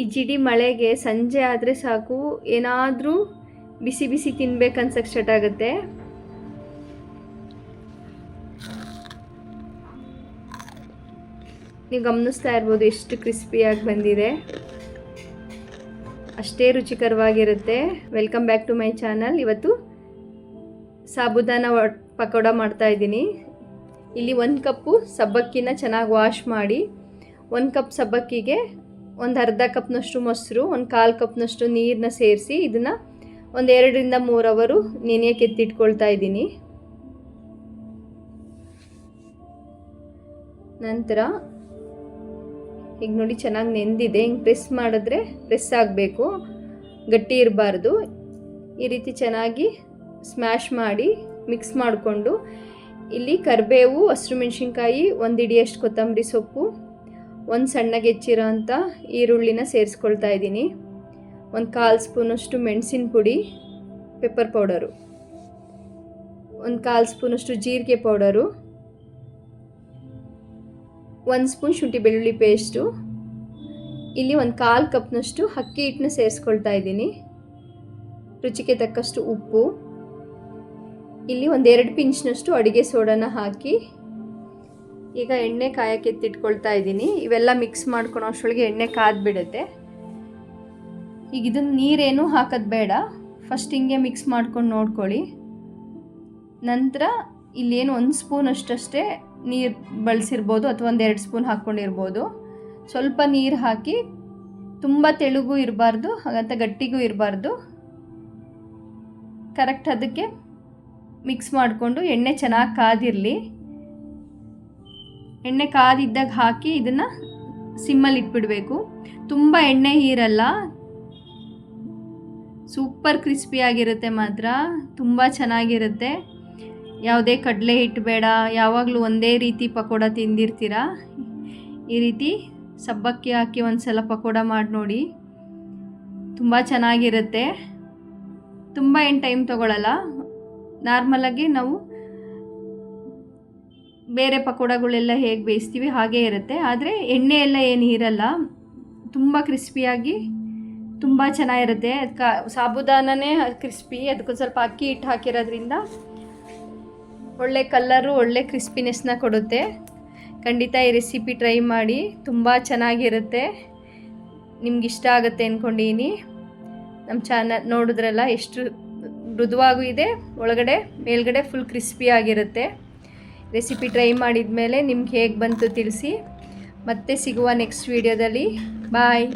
ಈ ಜಿಡಿ ಮಳೆಗೆ ಸಂಜೆ ಆದರೆ ಸಾಕು. ಏನಾದರೂ ಬಿಸಿ ಬಿಸಿ ತಿನ್ಬೇಕು ಅನ್ಸಕ್ಕೆ ಸ್ಟಾರ್ಟ್ ಆಗುತ್ತೆ. ನೀವು ಗಮನಿಸ್ತಾ ಇರ್ಬೋದು ಎಷ್ಟು ಕ್ರಿಸ್ಪಿಯಾಗಿ ಬಂದಿದೆ. ಅಷ್ಟೇ ರುಚಿಕರವಾಗಿರುತ್ತೆ. Welcome back to my channel ಇವತ್ತು ಸಾಬುದಾನ ಪಕೋಡ ಮಾಡ್ತಾ ಇದ್ದೀನಿ. ಇಲ್ಲಿ ಒಂದು ಕಪ್ಪು ಸಬ್ಬಕ್ಕಿನ ಚೆನ್ನಾಗಿ ವಾಶ್ ಮಾಡಿ, ಒಂದು ಕಪ್ ಸಬ್ಬಕ್ಕಿಗೆ ಒಂದು ಅರ್ಧ ಕಪ್ನಷ್ಟು ಮೊಸರು, ಒಂದು ಕಾಲು ಕಪ್ನಷ್ಟು ನೀರನ್ನ ಸೇರಿಸಿ ಇದನ್ನು ಒಂದು ಎರಡರಿಂದ ಮೂರು ಅವರು ನೆನೆಯಕ್ಕೆ ಎತ್ತಿಟ್ಕೊಳ್ತಾ ಇದ್ದೀನಿ. ನಂತರ ಈಗ ನೋಡಿ ಚೆನ್ನಾಗಿ ನೆಂದಿದೆ. ಹಿಂಗೆ ಪ್ರೆಸ್ ಮಾಡಿದ್ರೆ ಪ್ರೆಸ್ ಆಗಬೇಕು, ಗಟ್ಟಿ ಇರಬಾರ್ದು. ಈ ರೀತಿ ಚೆನ್ನಾಗಿ ಸ್ಮ್ಯಾಶ್ ಮಾಡಿ ಮಿಕ್ಸ್ ಮಾಡಿಕೊಂಡು ಇಲ್ಲಿ ಕರಿಬೇವು, ಹಸಿರು ಮೆಣಸಿನ್ಕಾಯಿ, ಒಂದು ಇಡಿಯಷ್ಟು ಕೊತ್ತಂಬರಿ ಸೊಪ್ಪು ಒಂದು ಸಣ್ಣಗೆ ಹೆಚ್ಚಿರೋ ಅಂಥ ಈರುಳ್ಳಿನ ಸೇರಿಸ್ಕೊಳ್ತಾ ಇದ್ದೀನಿ. ಒಂದು ಕಾಲು ಸ್ಪೂನಷ್ಟು ಮೆಣಸಿನ ಪುಡಿ ಪೆಪ್ಪರ್ ಪೌಡರು ಒಂದು ಕಾಲು ಸ್ಪೂನಷ್ಟು ಜೀರಿಗೆ ಪೌಡರು ಒಂದು ಸ್ಪೂನ್ ಶುಂಠಿ ಬೆಳ್ಳುಳ್ಳಿ ಪೇಸ್ಟು ಇಲ್ಲಿ ಒಂದು ಕಾಲು ಕಪ್ನಷ್ಟು ಅಕ್ಕಿ ಹಿಟ್ಟನ್ನ ಸೇರಿಸ್ಕೊಳ್ತಾ ಇದ್ದೀನಿ. ರುಚಿಗೆ ತಕ್ಕಷ್ಟು ಉಪ್ಪು. ಇಲ್ಲಿ ಒಂದೆರಡು ಪಿಂಚ್ನಷ್ಟು ಅಡುಗೆ ಸೋಡಾನ ಹಾಕಿ ಈಗ ಎಣ್ಣೆ ಕಾಯಕ್ಕೆ ಎತ್ತಿಟ್ಕೊಳ್ತಾ ಇದ್ದೀನಿ. ಇವೆಲ್ಲ ಮಿಕ್ಸ್ ಮಾಡ್ಕೊಳೋ ಅಷ್ಟೊಳಗೆ ಎಣ್ಣೆ ಕಾದ್ಬಿಡುತ್ತೆ. ಈಗ ಇದನ್ನು ನೀರೇನು ಹಾಕೋದು ಬೇಡ. ಫಸ್ಟ್ ಹಿಂಗೆ ಮಿಕ್ಸ್ ಮಾಡ್ಕೊಂಡು ನೋಡ್ಕೊಳ್ಳಿ. ನಂತರ ಇಲ್ಲೇನು ಒಂದು ಸ್ಪೂನ್ ಅಷ್ಟಷ್ಟೇ ನೀರು ಬಳಸಿರ್ಬೋದು ಅಥವಾ ಒಂದು ಎರಡು ಸ್ಪೂನ್ ಹಾಕ್ಕೊಂಡಿರ್ಬೋದು ಸ್ವಲ್ಪ ನೀರು ಹಾಕಿ ತುಂಬ ತೆಳುಗೂ ಇರಬಾರ್ದು, ಹಾಗಂತ ಗಟ್ಟಿಗೂ ಇರಬಾರ್ದು. ಕರೆಕ್ಟ್ ಅದಕ್ಕೆ ಮಿಕ್ಸ್ ಮಾಡಿಕೊಂಡು ಎಣ್ಣೆ ಚೆನ್ನಾಗಿ ಕಾದಿರಲಿ. ಎಣ್ಣೆ ಕಾದಿದ್ದಾಗ ಹಾಕಿ ಇದನ್ನು ಸಿಮ್ಮಲ್ಲಿ ಇಟ್ಬಿಡಬೇಕು. ತುಂಬ ಎಣ್ಣೆ ಹೀರಲ್ಲ. ಸೂಪರ್ ಕ್ರಿಸ್ಪಿಯಾಗಿರುತ್ತೆ ಮಾತ್ರ. ತುಂಬ ಚೆನ್ನಾಗಿರುತ್ತೆ. ಯಾವುದೇ ಕಡಲೆ ಹಿಟ್ಟು ಬೇಡ. ಯಾವಾಗಲೂ ಒಂದೇ ರೀತಿ ಪಕೋಡ ತಿಂದಿರ್ತೀರ? ಈ ರೀತಿ ಸಬ್ಬಕ್ಕಿ ಹಾಕಿ ಒಂದು ಸಲ ಪಕೋಡ ಮಾಡಿ ನೋಡಿ. ತುಂಬ ಚೆನ್ನಾಗಿರುತ್ತೆ. ತುಂಬ ಏನು ಟೈಮ್ ತೊಗೊಳಲ್ಲ. ನಾರ್ಮಲಾಗಿ ನಾವು ಬೇರೆ ಪಕೋಡಗಳೆಲ್ಲ ಹೇಗೆ ಬೇಯಿಸ್ತೀವಿ ಹಾಗೇ ಇರುತ್ತೆ. ಆದರೆ ಎಣ್ಣೆ ಎಲ್ಲ ಏನು ಇರಲ್ಲ. ತುಂಬ ಕ್ರಿಸ್ಪಿಯಾಗಿ ತುಂಬ ಚೆನ್ನಾಗಿರುತ್ತೆ. ಅದಕ್ಕೆ ಸಾಬುದಾನನೇ ಕ್ರಿಸ್ಪಿ. ಅದಕ್ಕೊಂದು ಸ್ವಲ್ಪ ಅಕ್ಕಿ ಹಿಟ್ಟು ಹಾಕಿರೋದ್ರಿಂದ ಒಳ್ಳೆ ಕಲ್ಲರು, ಒಳ್ಳೆ ಕ್ರಿಸ್ಪಿನೆಸ್ನ ಕೊಡುತ್ತೆ. ಖಂಡಿತ ಈ ರೆಸಿಪಿ ಟ್ರೈ ಮಾಡಿ. ತುಂಬ ಚೆನ್ನಾಗಿರುತ್ತೆ. ನಿಮ್ಗೆ ಇಷ್ಟ ಆಗುತ್ತೆ ಅಂದ್ಕೊಂಡೀನಿ ನಮ್ಮ ಚಾನಲ್ ನೋಡಿದ್ರಲ್ಲ ಎಷ್ಟು ಮೃದುವಾಗೂ ಇದೆ. ಒಳಗಡೆ, ಮೇಲ್ಗಡೆ ಫುಲ್ ಕ್ರಿಸ್ಪಿ ಆಗಿರುತ್ತೆ. ರೆಸಿಪಿ ಟ್ರೈ ಮಾಡಿದ ಮೇಲೆ ನಿಮ್ಗೆ ಹೇಗೆ ಬಂತು ತಿಳಿಸಿ. ಮತ್ತೆ ಸಿಗುವ ನೆಕ್ಸ್ಟ್ ವೀಡಿಯೋದಲ್ಲಿ. ಬಾಯ್.